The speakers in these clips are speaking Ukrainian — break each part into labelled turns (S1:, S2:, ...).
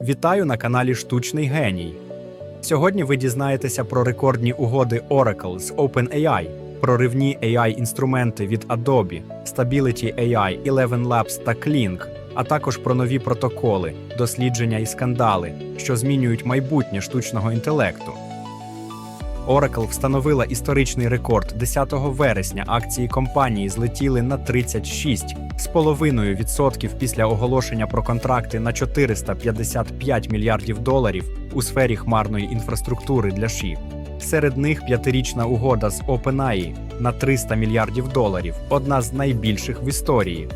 S1: Вітаю на каналі Штучний Геній. Сьогодні ви дізнаєтеся про рекордні угоди Oracle з OpenAI, проривні AI-інструменти від Adobe, Stability AI, Eleven Labs та Kling, а також про нові протоколи, дослідження і скандали, що змінюють майбутнє штучного інтелекту. Oracle встановила історичний рекорд 10 вересня. Акції компанії злетіли на 36,5% після оголошення про контракти на 455 мільярдів доларів у сфері хмарної інфраструктури для ШІ. Серед них п'ятирічна угода з OpenAI на 300 мільярдів доларів, одна з найбільших в історії.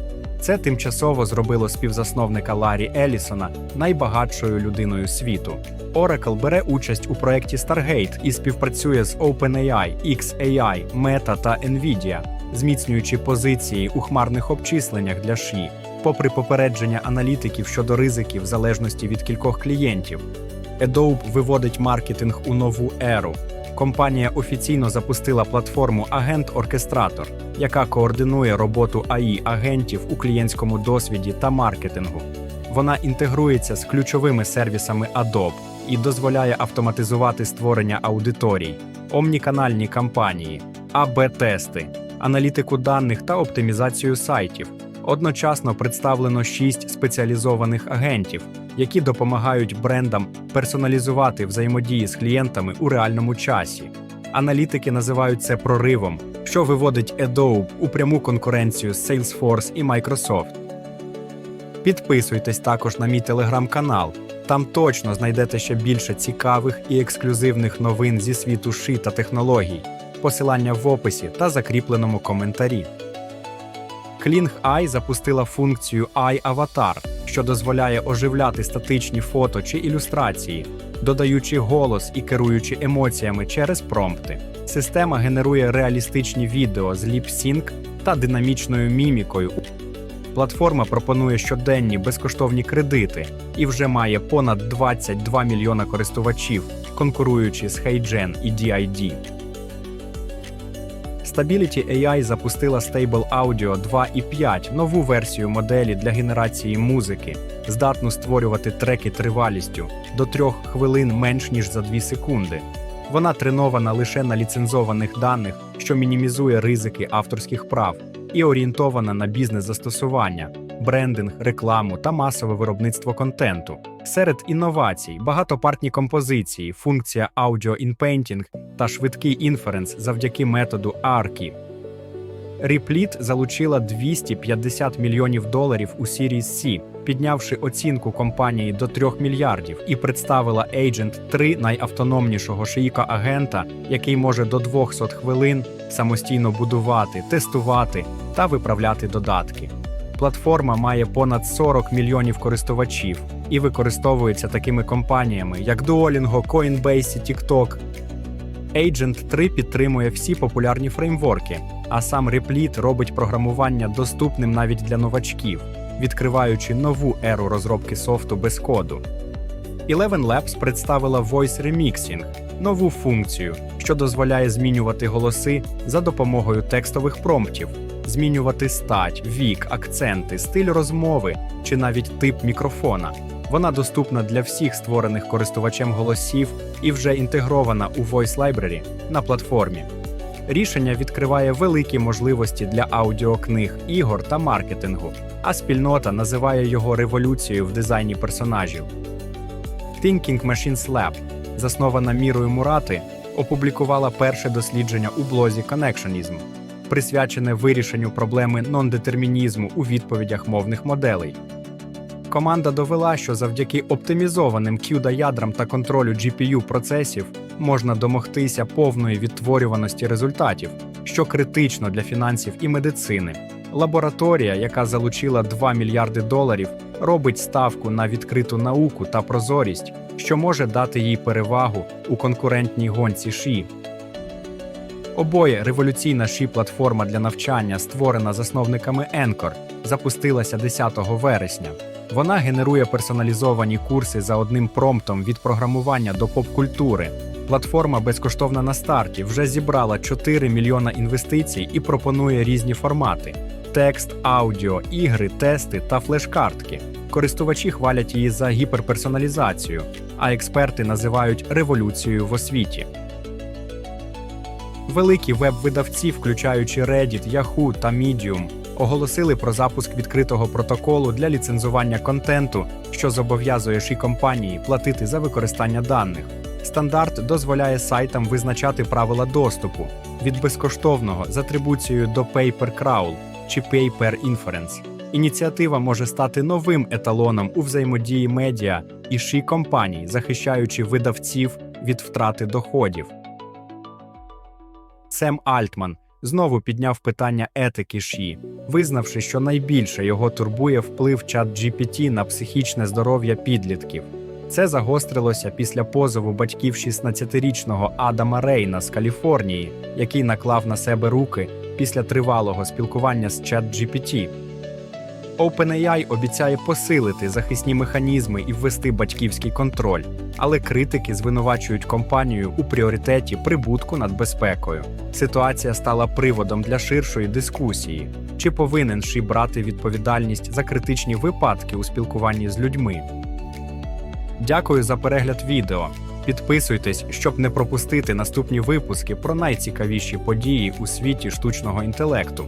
S1: Це тимчасово зробило співзасновника Ларі Елісона найбагатшою людиною світу. Oracle бере участь у проєкті Stargate і співпрацює з OpenAI, XAI, Meta та Nvidia, зміцнюючи позиції у хмарних обчисленнях для ШІ, попри попередження аналітиків щодо ризиків в залежності від кількох клієнтів. Adobe виводить маркетинг у нову еру. Компанія офіційно запустила платформу Агент-Оркестратор, яка координує роботу АІ агентів у клієнтському досвіді та маркетингу. Вона інтегрується з ключовими сервісами Adobe і дозволяє автоматизувати створення аудиторій, омніканальні кампанії, АБ-тести, аналітику даних та оптимізацію сайтів. Одночасно представлено шість спеціалізованих агентів, які допомагають брендам персоналізувати взаємодії з клієнтами у реальному часі. Аналітики називають це проривом, що виводить Adobe у пряму конкуренцію з Salesforce і Microsoft. Підписуйтесь також на мій телеграм-канал. Там точно знайдете ще більше цікавих і ексклюзивних новин зі світу ши та технологій. Посилання в описі та закріпленому коментарі. Kling запустила функцію Eye Avatar, що дозволяє оживляти статичні фото чи ілюстрації, додаючи голос і керуючи емоціями через промпти. Система генерує реалістичні відео з ліп-сінк та динамічною мімікою. Платформа пропонує щоденні безкоштовні кредити і вже має понад 22 мільйона користувачів, конкуруючи з HeyGen і DID. Stability AI запустила Stable Audio 2.5 нову версію моделі для генерації музики, здатну створювати треки тривалістю до 3 хвилин менш ніж за 2 секунди. Вона тренована лише на ліцензованих даних, що мінімізує ризики авторських прав, і орієнтована на бізнес-застосування, брендинг, рекламу та масове виробництво контенту. Серед інновацій багатопартні композиції, функція Audio in Painting та швидкий інференс завдяки методу ARKI. Репліт залучила 250 мільйонів доларів у Series C, піднявши оцінку компанії до 3 мільярдів, і представила Agent 3 найавтономнішого шиїка агента, який може до 200 хвилин самостійно будувати, тестувати та виправляти додатки. Платформа має понад 40 мільйонів користувачів і використовується такими компаніями, як Duolingo, Coinbase, TikTok. Agent 3 підтримує всі популярні фреймворки, а сам Replit робить програмування доступним навіть для новачків, відкриваючи нову еру розробки софту без коду. Eleven Labs представила Voice Remixing – нову функцію, що дозволяє змінювати голоси за допомогою текстових промптів, змінювати стать, вік, акценти, стиль розмови чи навіть тип мікрофона. Вона доступна для всіх створених користувачем голосів і вже інтегрована у Voice Library на платформі. Рішення відкриває великі можливості для аудіокниг, ігор та маркетингу, а спільнота називає його революцією в дизайні персонажів. Thinking Machines Lab, заснована Мірою Мурати, опублікувала перше дослідження у блозі Connectionism, присвячене вирішенню проблеми нон-детермінізму у відповідях мовних моделей. Команда довела, що завдяки оптимізованим CUDA-ядрам та контролю GPU процесів можна домогтися повної відтворюваності результатів, що критично для фінансів і медицини. Лабораторія, яка залучила 2 мільярди доларів, робить ставку на відкриту науку та прозорість, що може дати їй перевагу у конкурентній гонці ШІ. Обоє революційна ші платформа для навчання, створена засновниками Anchor, запустилася 10 вересня. Вона генерує персоналізовані курси за одним промптом від програмування до поп-культури. Платформа безкоштовна на старті вже зібрала 4 мільйона інвестицій і пропонує різні формати: текст, аудіо, ігри, тести та флеш-картки. Користувачі хвалять її за гіперперсоналізацію, а експерти називають революцією в освіті. Великі веб-видавці, включаючи Reddit, Yahoo та Medium, оголосили про запуск відкритого протоколу для ліцензування контенту, що зобов'язує ші компанії платити за використання даних. Стандарт дозволяє сайтам визначати правила доступу від безкоштовного з атрибуцією до Pay per Crawl чи Pay per Inference. Ініціатива може стати новим еталоном у взаємодії медіа і ші компаній, захищаючи видавців від втрати доходів. Сем Альтман знову підняв питання етики ШІ, визнавши, що найбільше його турбує вплив чат GPT на психічне здоров'я підлітків. Це загострилося після позову батьків 16-річного Адама Рейна з Каліфорнії, який наклав на себе руки після тривалого спілкування з чат GPT. OpenAI обіцяє посилити захисні механізми і ввести батьківський контроль, але критики звинувачують компанію у пріоритеті прибутку над безпекою. Ситуація стала приводом для ширшої дискусії: чи повинен Ші брати відповідальність за критичні випадки у спілкуванні з людьми. Дякую за перегляд відео. Підписуйтесь, щоб не пропустити наступні випуски про найцікавіші події у світі штучного інтелекту.